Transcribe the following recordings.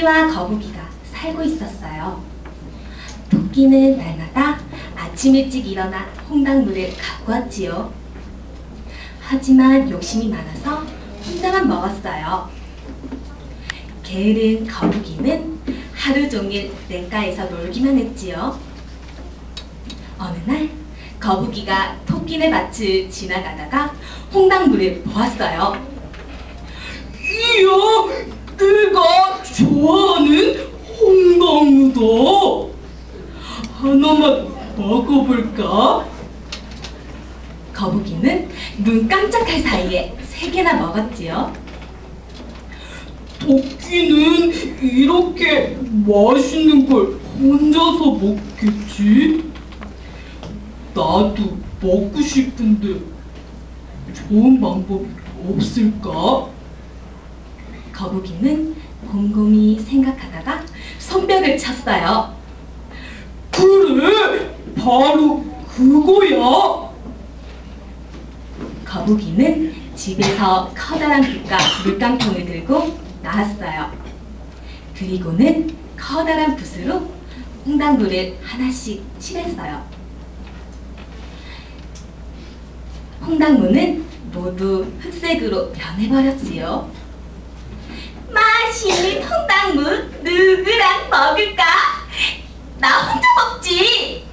토끼와 거북이가 살고 있었어요. 토끼는 날마다 아침 일찍 일어나 홍당무를 갖고 왔지요. 하지만 욕심이 많아서 혼자만 먹었어요. 게으른 거북이는 하루 종일 냇가에서 놀기만 했지요. 어느 날 거북이가 토끼네 밭을 지나가다가 홍당무를 보았어요. 이야, 내가 좋아하는 홍당무다. 하나만 먹어볼까? 거북이는 눈 깜짝할 사이에 세 개나 먹었지요. 토끼는 이렇게 맛있는 걸 혼자서 먹겠지? 나도 먹고 싶은데 좋은 방법이 없을까? 거북이는 곰곰이 생각하다가 손뼉을 쳤어요. 그래, 바로 그거야. 거북이는 집에서 커다란 붓과 물감통을 들고 나왔어요. 그리고는 커다란 붓으로 홍당무를 하나씩 칠했어요. 홍당무는 모두 흑색으로 변해버렸지요. 맛있는 홍당무 누구랑 먹을까? 나 혼자 먹지!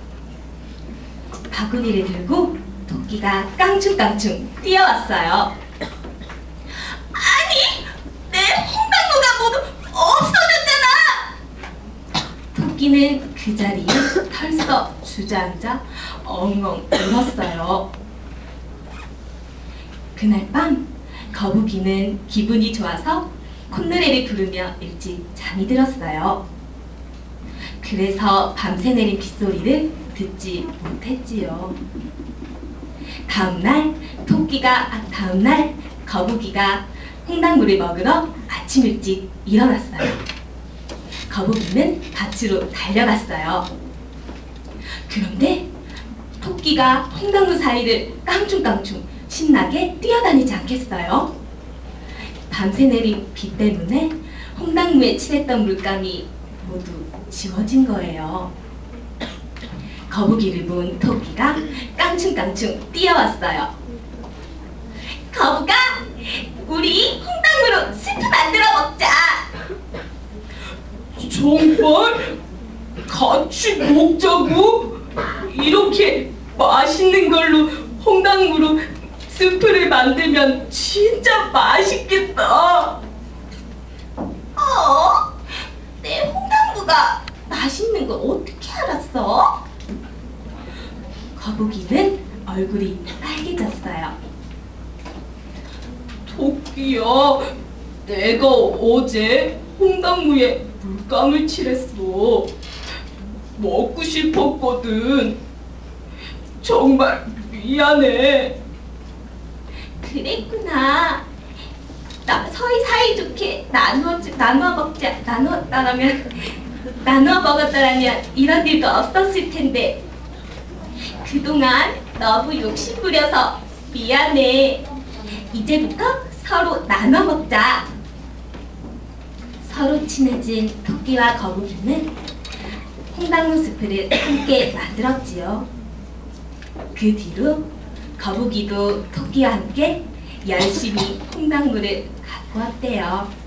바구니를 들고 토끼가 깡충깡충 뛰어왔어요. 아니, 내 홍당무가 모두 없어졌잖아! 토끼는 그 자리에 털썩 주저앉아 엉엉 울었어요. 그날 밤 거북이는 기분이 좋아서 콧노래를 부르며 일찍 잠이 들었어요. 그래서 밤새 내린 빗소리를 듣지 못했지요. 다음날 토끼가 아, 다음날 거북이가 홍당무를 먹으러 아침 일찍 일어났어요. 거북이는 밭으로 달려갔어요. 그런데 토끼가 홍당무 사이를 깡충깡충 신나게 뛰어다니지 않겠어요? 밤새 내린 비 때문에 홍당무에 칠했던 물감이 모두 지워진 거예요. 거북이를 본 토끼가 깡충깡충 뛰어왔어요. 거북아, 우리 홍당무로 스프 만들어 먹자. 정말 같이 먹자고? 이렇게 맛있는 걸로 홍당무로 스프를 만들면 진짜 맛있겠다. 어? 내 홍당무가 맛있는 걸 어떻게 알았어? 거북이는 얼굴이 빨개졌어요. 토끼야, 내가 어제 홍당무에 물감을 칠했어. 먹고 싶었거든. 정말 미안해. 그랬구나. 나 서희 사이좋게 나누어 나누어 먹자 나누었다라면 나누어 먹었다라면 이런 일도 없었을 텐데 그동안 너무 욕심 부려서 미안해. 이제부터 서로 나눠 먹자. 서로 친해진 토끼와 거북이는 홍당무 스프를 함께 만들었지요. 그 뒤로 거북이도 토끼와 함께 열심히 홍당무를 갖고 왔대요.